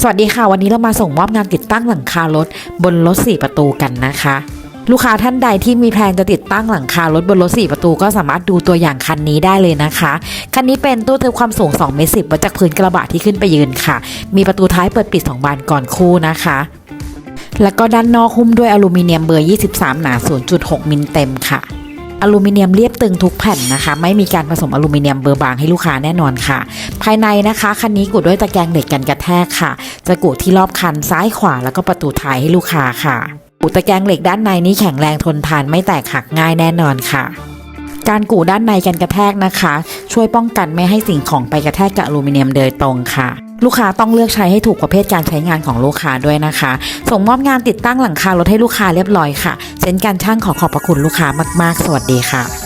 สวัสดีค่ะ วันนี้เรามาส่งมอบงานติดตั้งหลังคารถ บนรถ 4 ประตูกันนะคะ ลูกค้าท่านใดที่มีแพลนจะติดตั้งหลังคารถบนรถ 4 ประตูก็สามารถดูตัวอย่างคันนี้ได้เลยนะคะ คันนี้เป็นตู้เทึบความสูง2เมตรสิวัดจากพื้นกระบะที่ขึ้นไปยืนค่ะ มีประตูท้ายเปิดปิด 2 บานก่อนคู่นะคะ แล้วก็ด้านนอกหุ้มด้วยอลูมิเนียมเบอร์ 23 หนา 0.6 มิลเต็มค่ะ อลูมิเนียมเรียบตึงทุกแผ่นนะคะ ไม่มีการผสมอลูมิเนียมเบอร์บางให้ลูกค้าแน่นอนค่ะ ภายในนะคะคันนี้กุดด้วยตะแกรงเหล็กกันกระแทกค่ะ จะกุที่รอบคันซ้ายขวาแล้วก็ประตูท้ายให้ลูกค้าค่ะกุตะแกรงเหล็กด้านในนี้แข็งแรงทนทานไม่แตกหักง่ายแน่นอนค่ะการกูด้านในกันกระแทกนะคะ ช่วยป้องกันไม่ให้สิ่งของไปกระแทกกับอลูมิเนียมโดยตรงค่ะ ลูกค้าต้องเลือกใช้ให้ถูกประเภทการใช้งานของลูกค้าด้วยนะคะ ส่งมอบงานติดตั้งหลังคารถให้ลูกค้าเรียบร้อยค่ะ เช่นการช่างขอขอบพระคุณลูกค้ามาก ๆ สวัสดีค่ะ